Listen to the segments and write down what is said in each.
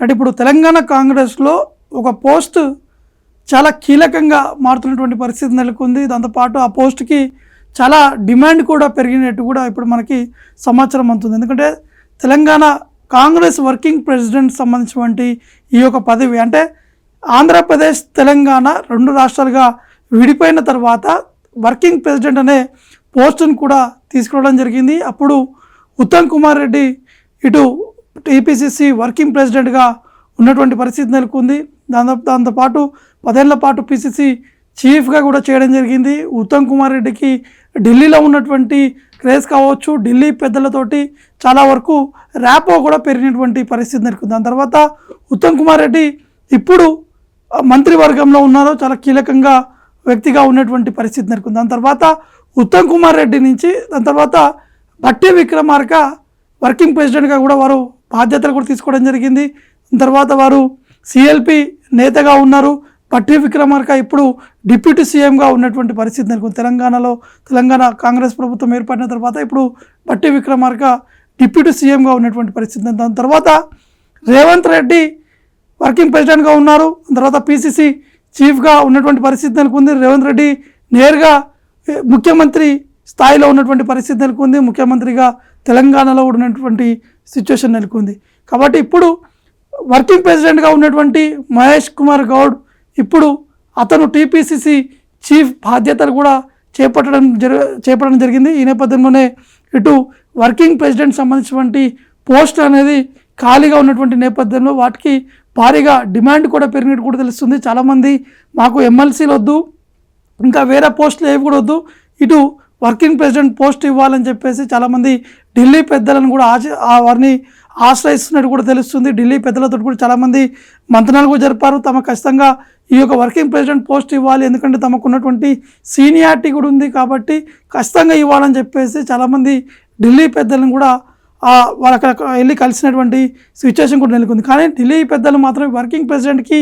అంటే ఇప్పుడు తెలంగాణ కాంగ్రెస్లో ఒక పోస్ట్ చాలా కీలకంగా మారుతున్నటువంటి పరిస్థితి నెలకొంది. దాంతోపాటు ఆ పోస్ట్కి చాలా డిమాండ్ కూడా పెరిగినట్టు కూడా ఇప్పుడు మనకి సమాచారం అందుతుంది. ఎందుకంటే తెలంగాణ కాంగ్రెస్ వర్కింగ్ ప్రెసిడెంట్ సంబంధించినటువంటి ఈ యొక్క పదవి అంటే ఆంధ్రప్రదేశ్ తెలంగాణ రెండు రాష్ట్రాలుగా విడిపోయిన తర్వాత వర్కింగ్ ప్రెసిడెంట్ అనే పోస్టును కూడా తీసుకురావడం జరిగింది. అప్పుడు ఉత్తమ్ కుమార్ రెడ్డి ఇటు టీపీసీసీ వర్కింగ్ ప్రెసిడెంట్గా ఉన్నటువంటి పరిస్థితి నెలకొంది. దాంతో దాంతోపాటు పదేళ్ళ పాటు పిసిసి చీఫ్గా కూడా చేయడం జరిగింది. ఉత్తమ్ కుమార్ రెడ్డికి ఢిల్లీలో ఉన్నటువంటి క్రేజ్ కావచ్చు ఢిల్లీ పెద్దలతోటి చాలా వరకు ర్యాపో కూడా పెరిగినటువంటి పరిస్థితి నెలకొంది. దాని తర్వాత ఉత్తమ్ కుమార్ రెడ్డి ఇప్పుడు మంత్రివర్గంలో ఉన్నారు చాలా కీలకంగా వ్యక్తిగా ఉన్నటువంటి పరిస్థితి నెలకొంది. దాని తర్వాత ఉత్తమ్ కుమార్ రెడ్డి నుంచి దాని తర్వాత భట్టి విక్రమార్క వర్కింగ్ ప్రెసిడెంట్గా కూడా వారు బాధ్యతలు కూడా తీసుకోవడం జరిగింది. తర్వాత వారు సిఎల్పి నేతగా ఉన్నారు. పట్టి విక్రమార్క ఇప్పుడు డిప్యూటీ సీఎంగా ఉన్నటువంటి పరిస్థితి నెలకొంది. తెలంగాణలో తెలంగాణ కాంగ్రెస్ ప్రభుత్వం ఏర్పడిన తర్వాత ఇప్పుడు పట్టి విక్రమార్క డిప్యూటీ సీఎంగా ఉన్నటువంటి పరిస్థితి దాని తర్వాత రేవంత్ రెడ్డి వర్కింగ్ ప్రెసిడెంట్గా ఉన్నారు. తర్వాత పిసిసి చీఫ్గా ఉన్నటువంటి పరిస్థితి నెలకొంది. రేవంత్ రెడ్డి నేరుగా ముఖ్యమంత్రి స్థాయిలో ఉన్నటువంటి పరిస్థితి నెలకొంది. ముఖ్యమంత్రిగా తెలంగాణలో ఉన్నటువంటి సిచ్యువేషన్ నెలకొంది. కాబట్టి ఇప్పుడు వర్కింగ్ ప్రెసిడెంట్గా ఉన్నటువంటి మహేష్ కుమార్ గౌడ్ ఇప్పుడు అతను టీపీసీసీ చీఫ్ బాధ్యతలు కూడా చేపట్టడం జరి చేపట్టడం జరిగింది. ఈ నేపథ్యంలోనే ఇటు వర్కింగ్ ప్రెసిడెంట్ సంబంధించినటువంటి పోస్ట్ అనేది ఖాళీగా ఉన్నటువంటి నేపథ్యంలో వాటికి భారీగా డిమాండ్ కూడా పెరిగినట్టు కూడా తెలుస్తుంది. చాలామంది మాకు ఎమ్మెల్సీలు వద్దు ఇంకా వేరే పోస్టులు ఏవి కూడా వద్దు ఇటు వర్కింగ్ ప్రెసిడెంట్ పోస్ట్ ఇవ్వాలని చెప్పేసి చాలామంది ఢిల్లీ పెద్దలను కూడా ఆశ వారిని ఆశ్రయిస్తున్నట్టు కూడా తెలుస్తుంది. ఢిల్లీ పెద్దలతో కూడా చాలామంది మంత్రాలు కూడా జరిపారు. తమ ఖచ్చితంగా ఈ యొక్క వర్కింగ్ ప్రెసిడెంట్ పోస్ట్ ఇవ్వాలి. ఎందుకంటే తమకు ఉన్నటువంటి సీనియారిటీ కూడా ఉంది కాబట్టి ఖచ్చితంగా ఇవ్వాలని చెప్పేసి చాలామంది ఢిల్లీ పెద్దలను కూడా వాళ్ళు అక్కడ వెళ్ళి కలిసినటువంటి సిచ్యువేషన్ కూడా నెలకొంది. కానీ ఢిల్లీ పెద్దలు మాత్రం వర్కింగ్ ప్రెసిడెంట్కి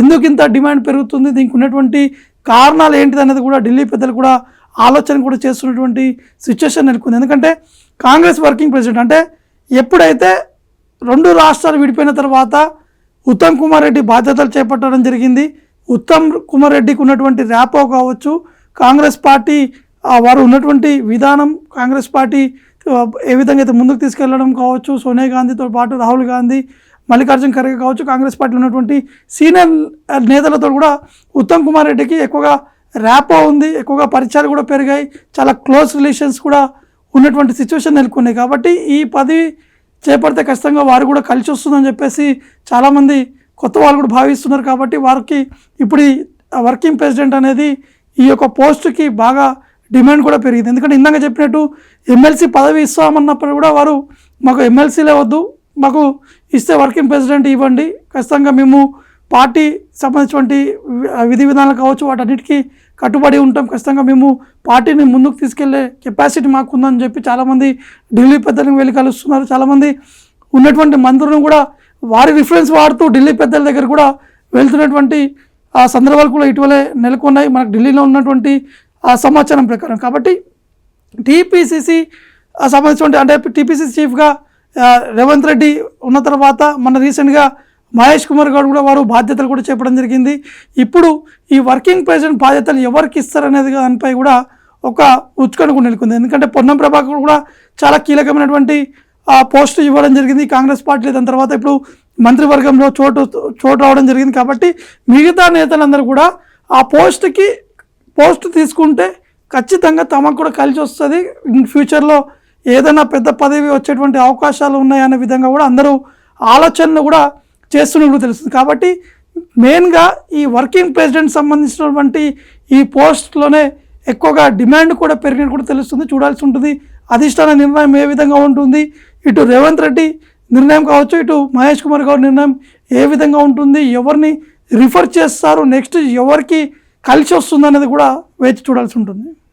ఎందుకు ఇంత డిమాండ్ పెరుగుతుంది? దీనికి ఉన్నటువంటి కారణాలు ఏంటిది అనేది కూడా ఢిల్లీ పెద్దలు కూడా ఆలోచన కూడా చేస్తున్నటువంటి సిచ్యువేషన్ నెలకొంది. ఎందుకంటే కాంగ్రెస్ వర్కింగ్ ప్రెసిడెంట్ అంటే ఎప్పుడైతే రెండు రాష్ట్రాలు విడిపోయిన తర్వాత ఉత్తమ్ కుమార్ రెడ్డి బాధ్యతలు చేపట్టడం జరిగింది. ఉత్తమ్ కుమార్ రెడ్డికి ఉన్నటువంటి ర్యాపో కావచ్చు కాంగ్రెస్ పార్టీ వారు ఉన్నటువంటి విధానం కాంగ్రెస్ పార్టీ ఏ విధంగా అయితే ముందుకు తీసుకెళ్ళడం కావచ్చు సోనియా గాంధీతో పాటు రాహుల్ గాంధీ మల్లికార్జున ఖర్గే కావచ్చు కాంగ్రెస్ పార్టీలో ఉన్నటువంటి సీనియర్ నేతలతో కూడా ఉత్తమ్ కుమార్ రెడ్డికి ఎక్కువగా ర్యాపో ఉంది ఎక్కువగా పరిచయాలు కూడా పెరిగాయి చాలా క్లోజ్ రిలేషన్స్ కూడా ఉన్నటువంటి సిచ్యువేషన్ నెలకొన్నాయి కాబట్టి ఈ పదవి చేపడితే ఖచ్చితంగా వారు కూడా కలిసి వస్తుందని చెప్పేసి చాలామంది కొత్త వాళ్ళు కూడా భావిస్తున్నారు కాబట్టి వారికి ఇప్పుడు వర్కింగ్ ప్రెసిడెంట్ అనేది ఈ యొక్క పోస్టుకి బాగా డిమాండ్ కూడా పెరిగింది. ఎందుకంటే ఇందాక చెప్పినట్టు ఎమ్మెల్సీ పదవి ఇస్తామన్నప్పుడు కూడా వారు మాకు ఎమ్మెల్సీలే వద్దు మాకు ఇస్తే వర్కింగ్ ప్రెసిడెంట్ ఇవ్వండి. ఖచ్చితంగా మేము పార్టీ సంబంధించినటువంటి విధి విధానాలు కావచ్చు వాటన్నిటికీ కట్టుబడి ఉంటాం. ఖచ్చితంగా మేము పార్టీని ముందుకు తీసుకెళ్ళే కెపాసిటీ మాకు ఉందని చెప్పి చాలామంది ఢిల్లీ పెద్దలకు వెళ్ళి కలుస్తున్నారు. చాలామంది ఉన్నటువంటి మంత్రులను కూడా వారి రిఫరెన్స్ వాడుతూ ఢిల్లీ పెద్దల దగ్గర కూడా వెళ్తున్నటువంటి ఆ సందర్భాలు కూడా ఇటీవలే నెలకొన్నాయి. మనకు ఢిల్లీలో ఉన్నటువంటి ఆ సమాచారం ప్రకారం. కాబట్టి టీపీసీసీ సంబంధించిన అంటే టీపీసీసీ చీఫ్గా రేవంత్ రెడ్డి ఉన్న తర్వాత మన రీసెంట్గా మహేష్ కుమార్ గారు కూడా వారు బాధ్యతలు కూడా చెప్పడం జరిగింది. ఇప్పుడు ఈ వర్కింగ్ ప్రెసిడెంట్ బాధ్యతలు ఎవరికి ఇస్తారనేది దానిపై కూడా ఒక ఉత్కంఠ కూడా నెలకొంది. ఎందుకంటే పొన్నం ప్రభాకర్ కూడా చాలా కీలకమైనటువంటి ఆ పోస్ట్ ఇవ్వడం జరిగింది కాంగ్రెస్ పార్టీ దాని తర్వాత ఇప్పుడు మంత్రివర్గంలో చోటు చోటు రావడం జరిగింది కాబట్టి మిగతా నేతలందరూ కూడా ఆ పోస్ట్కి పోస్ట్ తీసుకుంటే ఖచ్చితంగా తమకు కూడా కలిసి వస్తుంది. ఇన్ ఫ్యూచర్లో ఏదైనా పెద్ద పదవి వచ్చేటువంటి అవకాశాలు ఉన్నాయనే విధంగా కూడా అందరూ ఆలోచనలు కూడా చేస్తున్నట్టు తెలుస్తుంది. కాబట్టి మెయిన్గా ఈ వర్కింగ్ ప్రెసిడెంట్ సంబంధించినటువంటి ఈ పోస్ట్లోనే ఎక్కువగా డిమాండ్ కూడా పెరిగినట్టు కూడా తెలుస్తుంది. చూడాల్సి ఉంటుంది. అధిష్టాన నిర్ణయం ఏ విధంగా ఉంటుంది. ఇటు రేవంత్ రెడ్డి నిర్ణయం కావచ్చు ఇటు మహేష్ కుమార్ గారు నిర్ణయం ఏ విధంగా ఉంటుంది ఎవరిని రిఫర్ చేస్తారు నెక్స్ట్ ఎవరికి కలిసి వస్తుంది అనేది కూడా వేచి చూడాల్సి ఉంటుంది.